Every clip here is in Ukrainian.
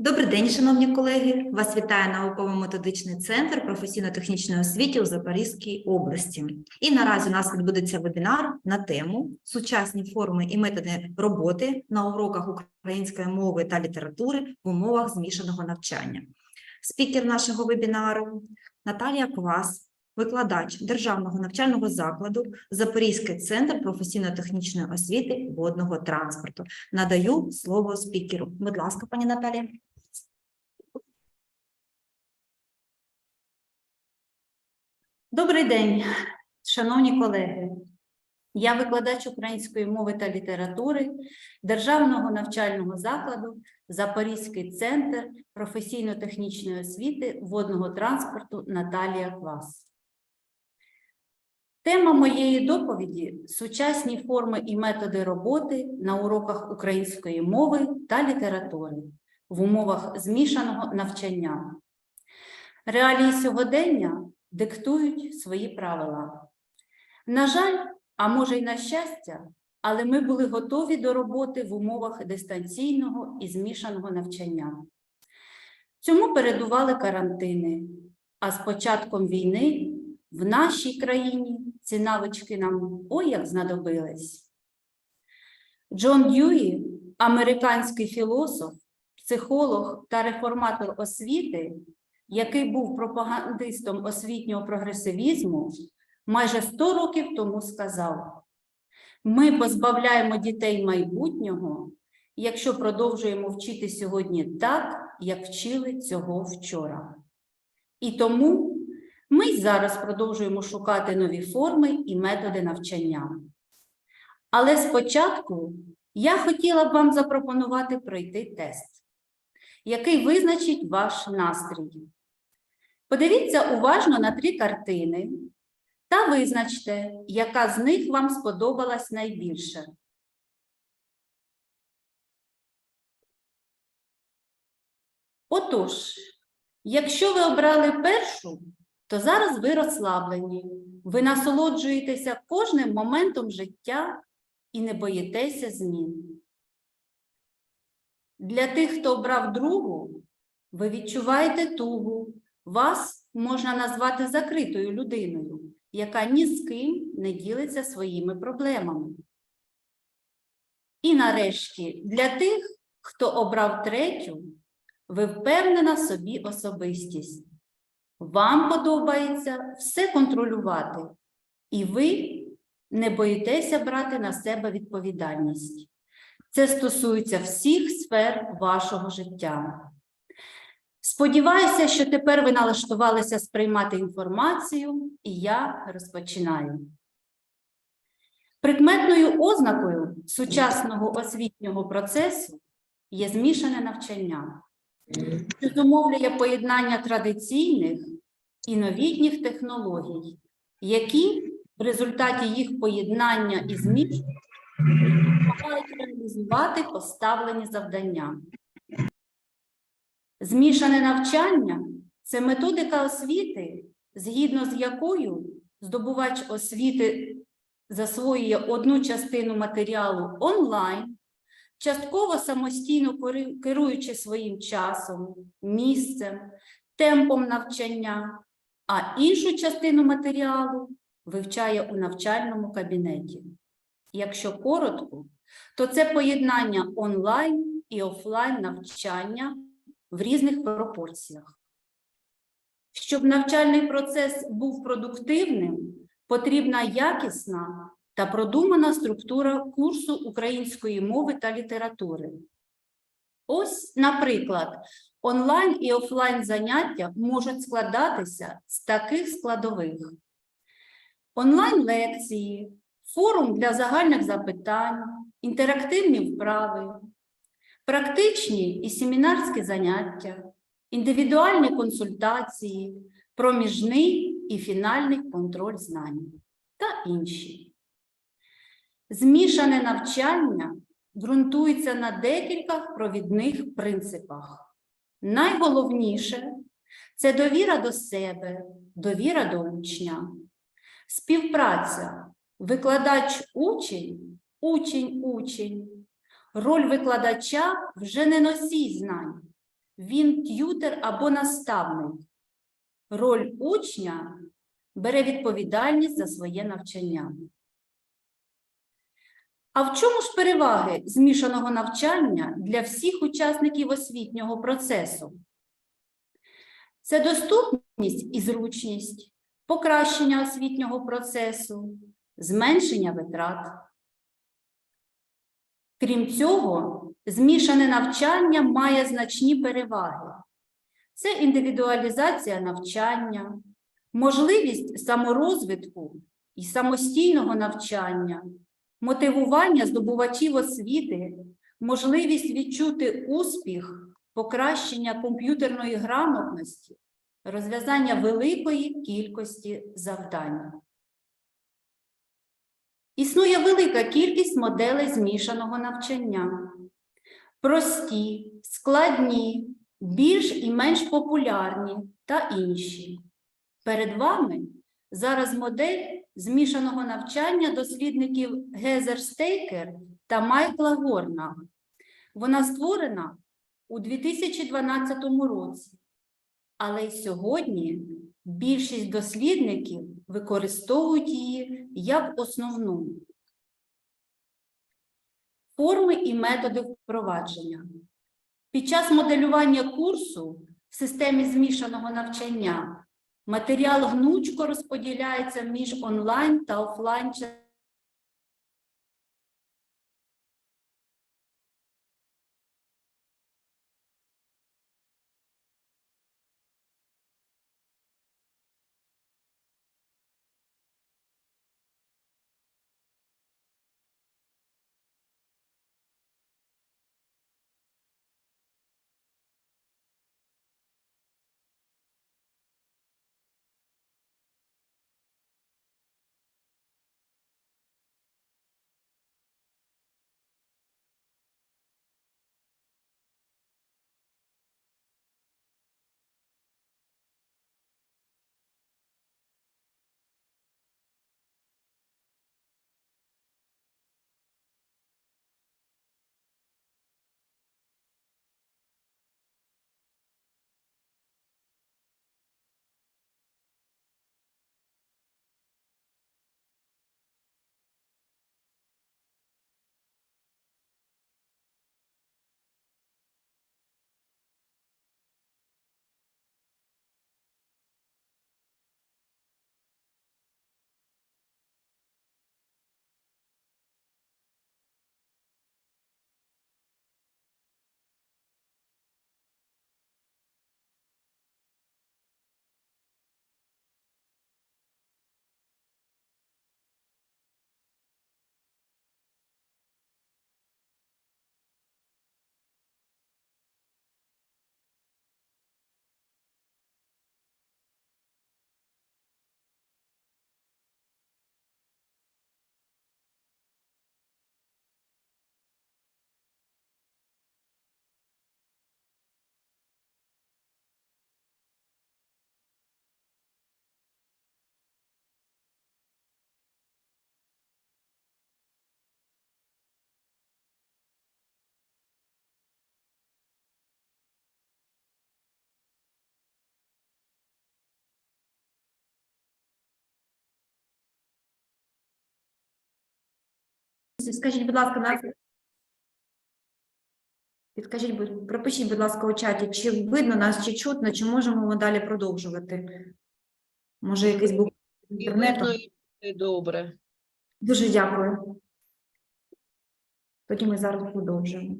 Добрий день, шановні колеги! Вас вітає науково-методичний центр професійно-технічної освіти у Запорізькій області. І наразі у нас відбудеться вебінар на тему сучасні форми і методи роботи на уроках української мови та літератури в умовах змішаного навчання. Спікер нашого вебінару Наталія Квас, викладач Державного навчального закладу Запорізький центр професійно-технічної освіти водного транспорту. Надаю слово спікеру. Будь ласка, пані Наталія. Добрий день, шановні колеги. Я викладач української мови та літератури Державного навчального закладу Запорізький центр професійно-технічної освіти водного транспорту Наталія Квас. Тема моєї доповіді сучасні форми і методи роботи на уроках української мови та літератури в умовах змішаного навчання. Реалії сьогодення диктують свої правила. На жаль, а може й на щастя, але ми були готові до роботи в умовах дистанційного і змішаного навчання. Цьому передували карантини, а з початком війни в нашій країні ці навички нам ой як знадобились. Джон Дьюї, американський філософ, психолог та реформатор освіти, який був пропагандистом освітнього прогресивізму, майже 100 років тому сказав: ми позбавляємо дітей майбутнього, якщо продовжуємо вчити сьогодні так, як вчили цього вчора. І тому ми й зараз продовжуємо шукати нові форми і методи навчання. Але спочатку я хотіла б вам запропонувати пройти тест, який визначить ваш настрій. Подивіться уважно на три картини та визначте, яка з них вам сподобалась найбільше. Отож, якщо ви обрали першу, то зараз ви розслаблені, ви насолоджуєтеся кожним моментом життя і не боїтеся змін. Для тих, хто обрав другу, ви відчуваєте тугу, вас можна назвати закритою людиною, яка ні з ким не ділиться своїми проблемами. І нарешті, для тих, хто обрав третю, ви впевнена собі особистість. Вам подобається все контролювати, і ви не боїтеся брати на себе відповідальність. Це стосується всіх сфер вашого життя. Сподіваюся, що тепер ви налаштувалися сприймати інформацію, і я розпочинаю. Прикметною ознакою сучасного освітнього процесу є змішане навчання, що зумовлює поєднання традиційних і новітніх технологій, які в результаті їх поєднання і зміщення допомагають реалізувати поставлені завдання. Змішане навчання це методика освіти, згідно з якою здобувач освіти засвоює одну частину матеріалу онлайн, частково самостійно керуючи своїм часом, місцем, темпом навчання, а іншу частину матеріалу вивчає у навчальному кабінеті. Якщо коротко, то це поєднання онлайн і офлайн навчання в різних пропорціях. Щоб навчальний процес був продуктивним, потрібна якісна та продумана структура курсу української мови та літератури. Ось, наприклад, онлайн і офлайн заняття можуть складатися з таких складових: онлайн-лекції, форум для загальних запитань, інтерактивні вправи, практичні і семінарські заняття, індивідуальні консультації, проміжний і фінальний контроль знань та інші. Змішане навчання ґрунтується на декілька провідних принципах. Найголовніше це довіра до себе, довіра до учня, співпраця, викладач-учень, учень-учень, Роль викладача вже не носій знань. Він т'ютер або наставник. Роль учня бере відповідальність за своє навчання. А в чому ж переваги змішаного навчання для всіх учасників освітнього процесу? Це доступність і зручність, покращення освітнього процесу, зменшення витрат. Крім цього, змішане навчання має значні переваги. Це індивідуалізація навчання, можливість саморозвитку і самостійного навчання, мотивування здобувачів освіти, можливість відчути успіх, покращення комп'ютерної грамотності, розв'язання великої кількості завдань. Існує велика кількість моделей змішаного навчання. Прості, складні, більш і менш популярні та інші. Перед вами зараз модель змішаного навчання дослідників Гезер Стейкер та Майкла Горна. Вона створена у 2012 році, але й сьогодні більшість дослідників використовують її як основну. Форми і методи впровадження. Під час моделювання курсу в системі змішаного навчання матеріал гнучко розподіляється між онлайн та офлайн Скажіть, будь ласка, нас... Підкажіть, пропишіть, будь ласка, у чаті, чи видно нас, чи чутно, чи можемо ми далі продовжувати? Може, якийсь був інтернет. інтернету? добре. Дуже дякую. Тоді ми зараз продовжуємо.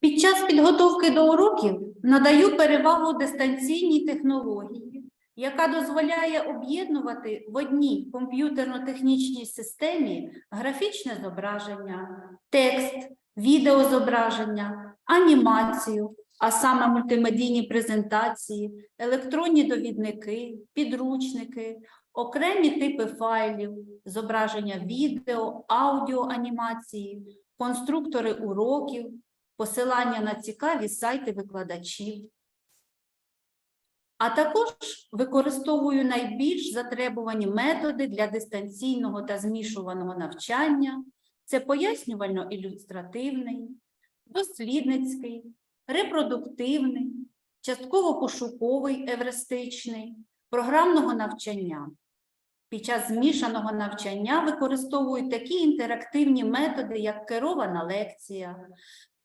Під час підготовки до уроків надаю перевагу дистанційній технології, яка дозволяє об'єднувати в одній комп'ютерно-технічній системі графічне зображення, текст, відеозображення, анімацію, а саме мультимедійні презентації, електронні довідники, підручники, окремі типи файлів, зображення відео, аудіоанімації, конструктори уроків, посилання на цікаві сайти викладачів. а також використовую найбільш затребувані методи для дистанційного та змішуваного навчання. Це пояснювально-ілюстративний, дослідницький, репродуктивний, частково-пошуковий евристичний, програмного навчання. Під час змішаного навчання використовують такі інтерактивні методи, як керована лекція,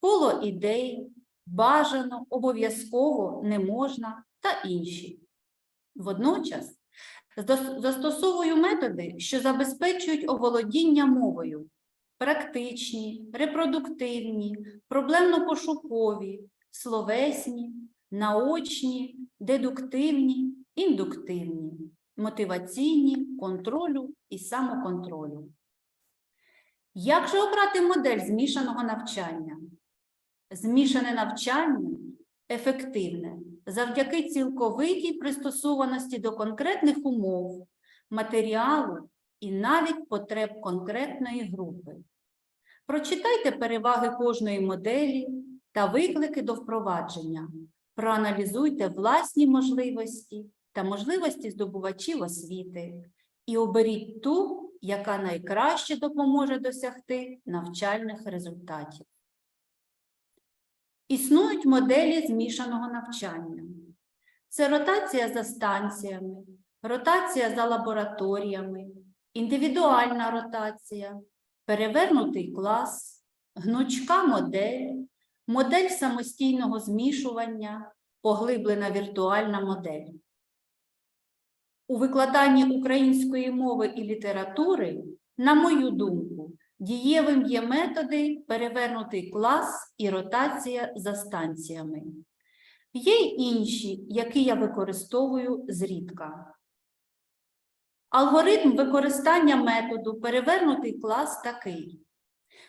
коло ідей, бажано, обов'язково, не можна та інші. Водночас застосовую методи, що забезпечують оволодіння мовою, практичні, репродуктивні, проблемно-пошукові, словесні, наочні, дедуктивні, індуктивні, мотиваційні, контролю і самоконтролю. Як же обрати модель змішаного навчання? Змішане навчання ефективне завдяки цілковитій пристосованості до конкретних умов, матеріалу і навіть потреб конкретної групи. Прочитайте переваги кожної моделі та виклики до впровадження. Проаналізуйте власні можливості та можливості здобувачів освіти і оберіть ту, яка найкраще допоможе досягти навчальних результатів. Існують моделі змішаного навчання. Це ротація за станціями, ротація за лабораторіями, індивідуальна ротація, перевернутий клас, гнучка модель, модель самостійного змішування, поглиблена віртуальна модель. У викладанні української мови і літератури, на мою думку, дієвим є методи перевернутий клас і ротація за станціями. Є й інші, які я використовую зрідка. Алгоритм використання методу перевернутий клас такий.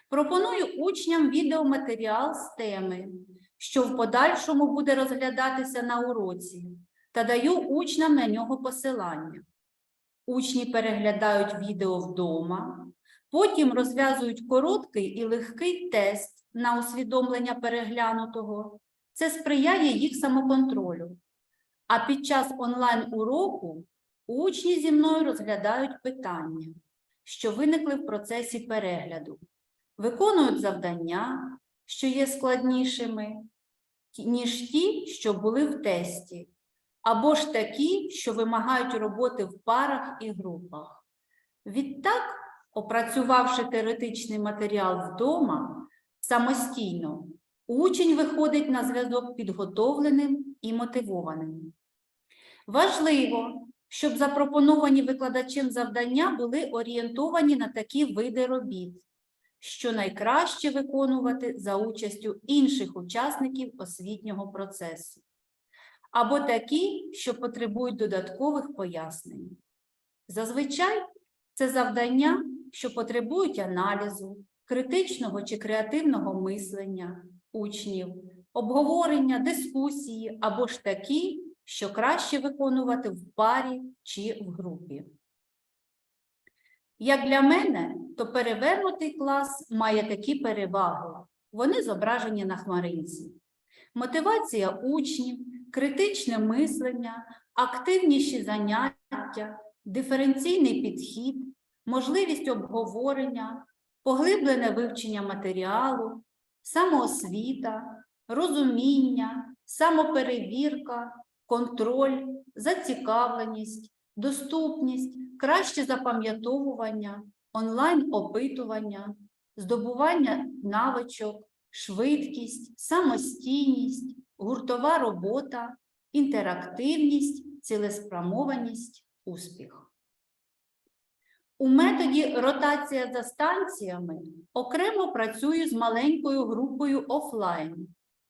Пропоную учням відеоматеріал з теми, що в подальшому буде розглядатися на уроці, та даю учням на нього посилання. Учні переглядають відео вдома, потім розв'язують короткий і легкий тест на усвідомлення переглянутого. Це сприяє їх самоконтролю. А під час онлайн-уроку учні зі мною розглядають питання, що виникли в процесі перегляду, виконують завдання, що є складнішими, ніж ті, що були в тесті, або ж такі, що вимагають роботи в парах і групах. Відтак, опрацювавши теоретичний матеріал вдома самостійно, учень виходить на зв'язок підготовленим і мотивованим. Важливо, щоб запропоновані викладачем завдання були орієнтовані на такі види робіт, що найкраще виконувати за участю інших учасників освітнього процесу, або такі, що потребують додаткових пояснень. Зазвичай це завдання, що потребують аналізу, критичного чи креативного мислення учнів, обговорення, дискусії або ж такі, що краще виконувати в парі чи в групі. Як для мене, то перевернутий клас має такі переваги. Вони зображені на хмаринці. Мотивація учнів, критичне мислення, активніші заняття, диференційний підхід, можливість обговорення, поглиблене вивчення матеріалу, самоосвіта, розуміння, самоперевірка, контроль, зацікавленість, доступність, краще запам'ятовування, онлайн-опитування, здобування навичок, швидкість, самостійність, гуртова робота, інтерактивність, цілеспрямованість, успіх. У методі ротація за станціями окремо працюю з маленькою групою офлайн,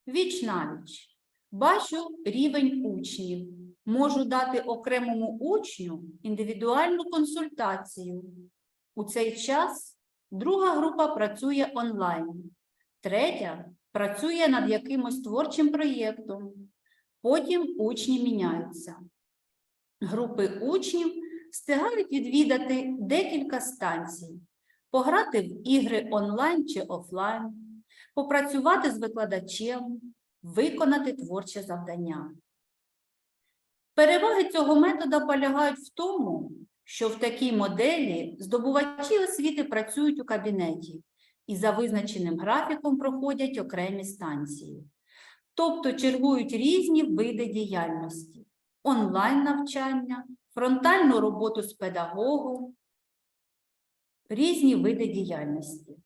віч навіч. Бачу рівень учнів. Можу дати окремому учню індивідуальну консультацію. У цей час друга група працює онлайн, третя працює над якимось творчим проєктом. Потім учні міняються. Групи учнів встигають відвідати декілька станцій, пограти в ігри онлайн чи офлайн, попрацювати з викладачем, виконати творче завдання. Переваги цього метода полягають в тому, що в такій моделі здобувачі освіти працюють у кабінеті і за визначеним графіком проходять окремі станції, тобто чергують різні види діяльності: онлайн-навчання, фронтальну роботу з педагогом, різні види діяльності.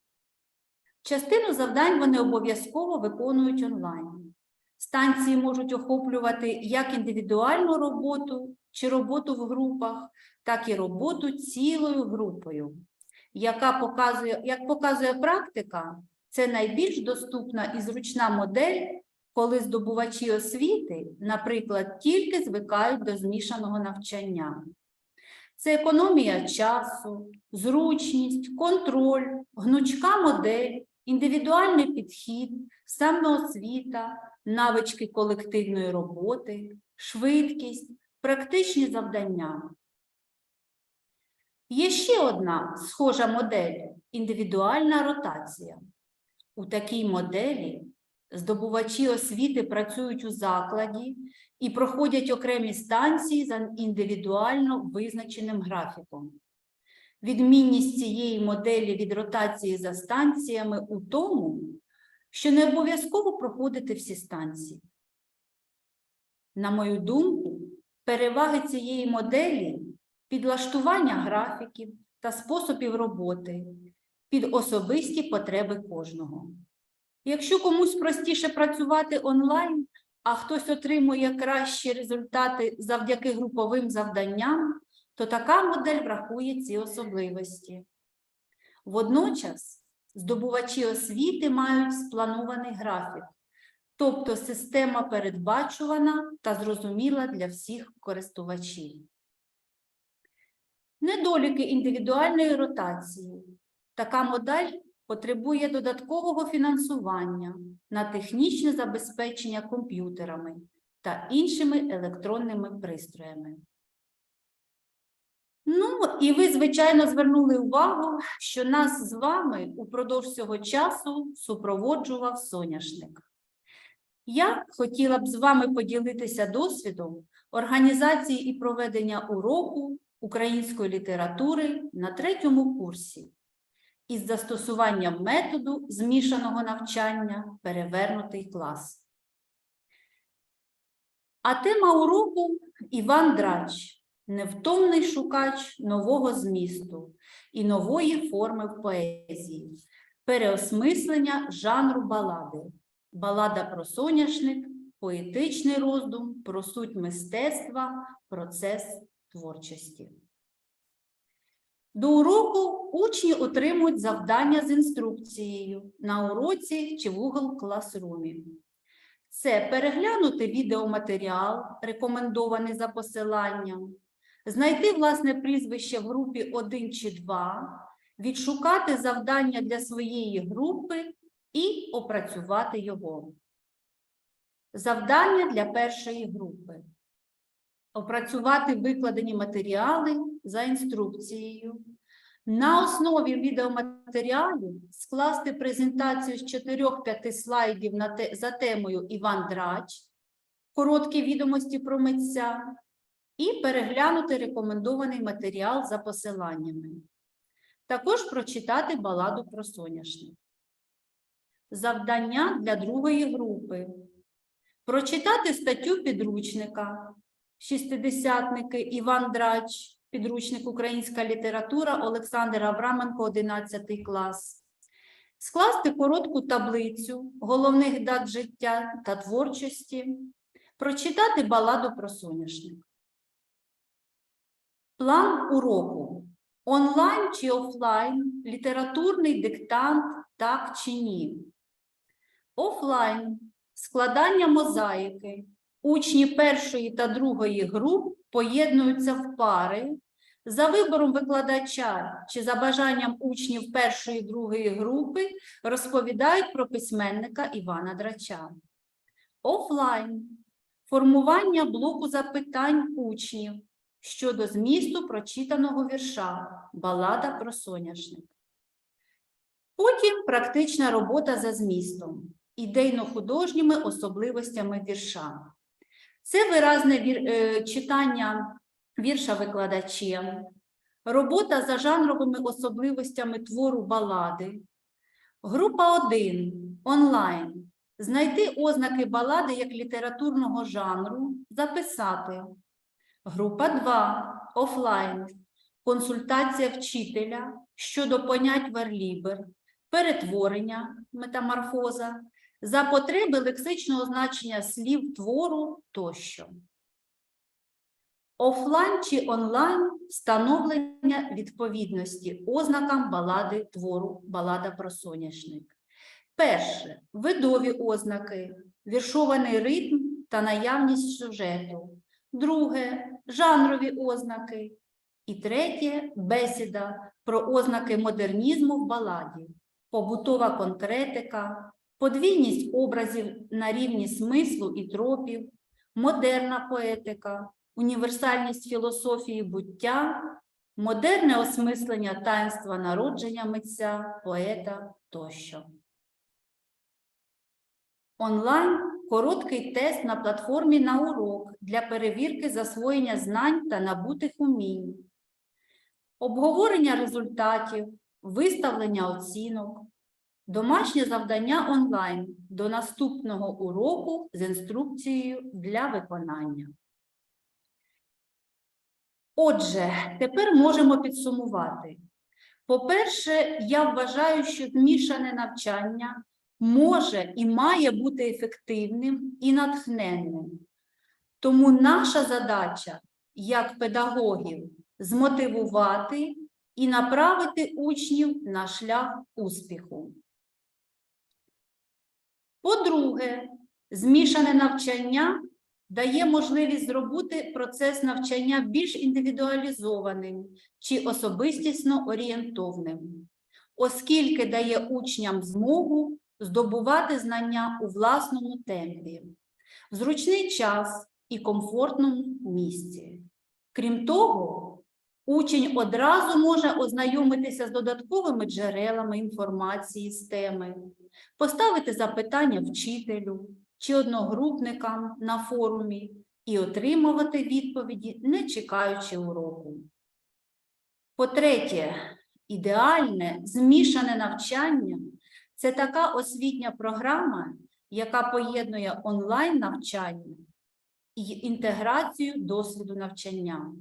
Частину завдань вони обов'язково виконують онлайн. Станції можуть охоплювати як індивідуальну роботу чи роботу в групах, так і роботу цілою групою, яка показує, як показує практика, це найбільш доступна і зручна модель, коли здобувачі освіти, наприклад, тільки звикають до змішаного навчання. Це економія часу, зручність, контроль, гнучка модель, індивідуальний підхід, самоосвіта, навички колективної роботи, швидкість, практичні завдання. Є ще одна схожа модель індивідуальна ротація. У такій моделі здобувачі освіти працюють у закладі і проходять окремі станції за індивідуально визначеним графіком. Відмінність цієї моделі від ротації за станціями у тому, що не обов'язково проходити всі станції. На мою думку, переваги цієї моделі підлаштування графіків та способів роботи під особисті потреби кожного. Якщо комусь простіше працювати онлайн, а хтось отримує кращі результати завдяки груповим завданням, то така модель врахує ці особливості. Водночас здобувачі освіти мають спланований графік, тобто система передбачувана та зрозуміла для всіх користувачів. Недоліки індивідуальної ротації. Така модель потребує додаткового фінансування на технічне забезпечення комп'ютерами та іншими електронними пристроями. Ну, і ви, звичайно, звернули увагу, що нас з вами упродовж цього часу супроводжував соняшник. Я хотіла б з вами поділитися досвідом організації і проведення уроку української літератури на третьому курсі із застосуванням методу змішаного навчання перевернутий клас. А тема уроку Іван Драч невтомний шукач нового змісту і нової форми в поезії, переосмислення жанру балади, балада про соняшник, поетичний роздум про суть мистецтва, процес творчості. До уроку учні отримують завдання з інструкцією на уроці чи в Google Classroom. Це переглянути відеоматеріал, рекомендований за посиланням, знайти власне прізвище в групі 1 чи 2, відшукати завдання для своєї групи і опрацювати його. Завдання для першої групи. Опрацювати викладені матеріали за інструкцією. На основі відеоматеріалів скласти презентацію з 4-5 слайдів за темою Іван Драч, короткі відомості про митця, і переглянути рекомендований матеріал за посиланнями. Також прочитати баладу про соняшник. Завдання для другої групи. Прочитати статтю підручника Шістидесятники Іван Драч, підручник Українська література Олександр Авраменко, 11 клас. Скласти коротку таблицю головних дат життя та творчості, прочитати баладу про соняшник. План уроку. Онлайн чи офлайн, літературний диктант, так чи ні. Офлайн складання мозаїки. Учні першої та другої груп поєднуються в пари. За вибором викладача чи за бажанням учнів першої і другої групи розповідають про письменника Івана Драча. Офлайн формування блоку запитань учнів щодо змісту прочитаного вірша Балада про соняшник. Потім практична робота за змістом, ідейно-художніми особливостями вірша. Це виразне вір- е, читання вірша викладачем, робота за жанровими особливостями твору балади. Група 1 онлайн. Знайти ознаки балади як літературного жанру, записати. Група 2 офлайн. Консультація вчителя щодо понять верлібер, перетворення метаморфоза, за потреби лексичного значення слів твору тощо. Офлайн чи онлайн встановлення відповідності ознакам балади твору Балада про соняшник. Перше видові ознаки, віршований ритм та наявність сюжету. Друге жанрові ознаки. І третє бесіда про ознаки модернізму в баладі, побутова конкретика, подвійність образів на рівні смислу і тропів, модерна поетика, універсальність філософії буття, модерне осмислення таїнства народження митця, поета тощо. Онлайн короткий тест на платформі на урок для перевірки засвоєння знань та набутих умінь, обговорення результатів, виставлення оцінок, домашнє завдання онлайн до наступного уроку з інструкцією для виконання. Отже, тепер можемо підсумувати. По-перше, я вважаю, що змішане навчання може і має бути ефективним і натхненним. Тому наша задача як педагогів змотивувати і направити учнів на шлях успіху. По-друге, змішане навчання дає можливість зробити процес навчання більш індивідуалізованим чи особистісно орієнтовним, оскільки дає учням змогу здобувати знання у власному темпі, в зручний час і комфортному місці. Крім того, учень одразу може ознайомитися з додатковими джерелами інформації з теми, поставити запитання вчителю чи одногрупникам на форумі і отримувати відповіді, не чекаючи уроку. По-третє, ідеальне змішане навчання це така освітня програма, яка поєднує онлайн навчання і інтеграцію досвіду навчання,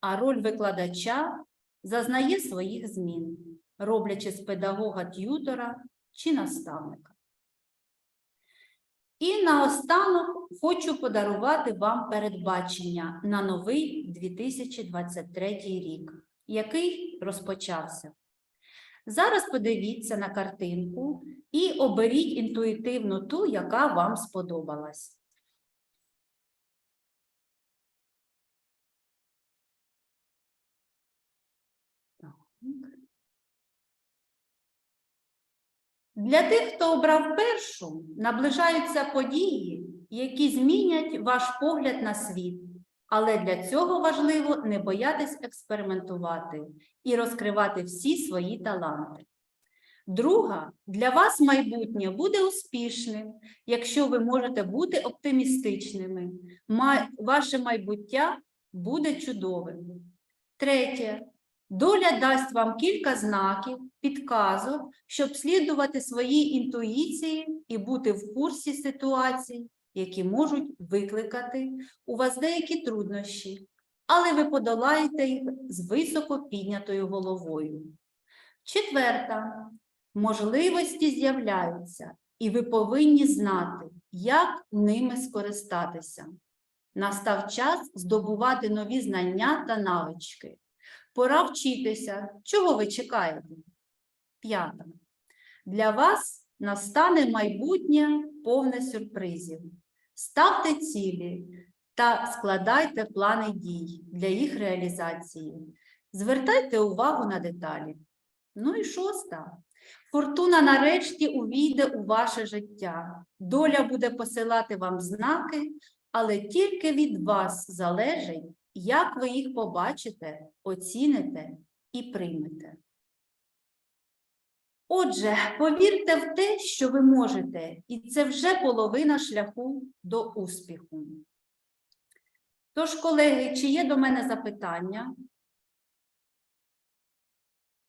а роль викладача зазнає своїх змін, роблячи з педагога т'ютора чи наставника. І наостанок хочу подарувати вам передбачення на новий 2023 рік, який розпочався. Зараз подивіться на картинку і оберіть інтуїтивно ту, яка вам сподобалась. Для тих, хто обрав першу, наближаються події, які змінять ваш погляд на світ. Але для цього важливо не боятись експериментувати і розкривати всі свої таланти. Друга, для вас майбутнє буде успішним, якщо ви можете бути оптимістичними. Ваше майбуття буде чудовим. Третє, доля дасть вам кілька знаків, підказок, щоб слідувати своїй інтуїції і бути в курсі ситуацій, які можуть викликати у вас деякі труднощі, але ви подолаєте їх з високо піднятою головою. Четверта. Можливості з'являються, і ви повинні знати, як ними скористатися. Настав час здобувати нові знання та навички. Пора вчитися, чого ви чекаєте? П'ята. Для вас настане майбутнє повне сюрпризів. Ставте цілі та складайте плани дій для їх реалізації. Звертайте увагу на деталі. Ну і шоста. Фортуна нарешті увійде у ваше життя. Доля буде посилати вам знаки, але тільки від вас залежить, як ви їх побачите, оціните і приймете. Отже, повірте в те, що ви можете, і це вже половина шляху до успіху. Тож, колеги, чи є до мене запитання?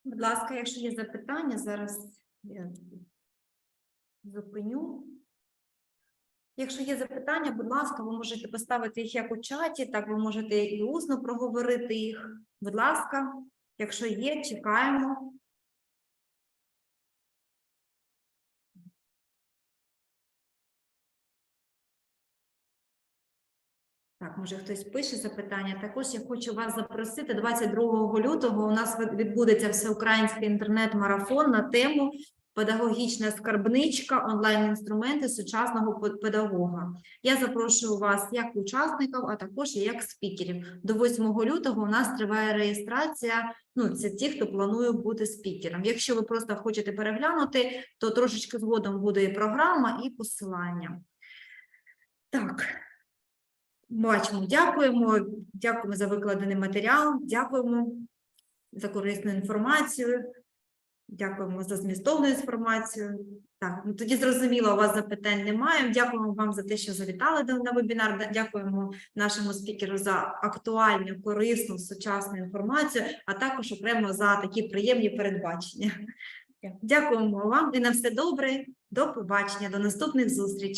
Будь ласка, якщо є запитання, зараз я зупиню. Якщо є запитання, будь ласка, ви можете поставити їх як у чаті, так ви можете і усно проговорити їх. Будь ласка, якщо є, чекаємо. Так, може хтось пише запитання. Також я хочу вас запросити 22 лютого. У нас відбудеться всеукраїнський інтернет-марафон на тему педагогічна скарбничка, онлайн-інструменти сучасного педагога. Я запрошую вас як учасників, а також і як спікерів. До 8 лютого у нас триває реєстрація. Ну, це ті, хто планує бути спікером. Якщо ви просто хочете переглянути, то трошечки згодом буде і програма, і посилання. Так. Бачимо, дякуємо, дякуємо за викладений матеріал, дякуємо за корисну інформацію, дякуємо за змістовну інформацію. Так, ну тоді зрозуміло, у вас запитань немає. Дякуємо вам за те, що завітали на вебінар. Дякуємо нашому спікеру за актуальну, корисну, сучасну інформацію, а також окремо за такі приємні передбачення. Дякуємо вам і на все добре. До побачення, до наступних зустрічей.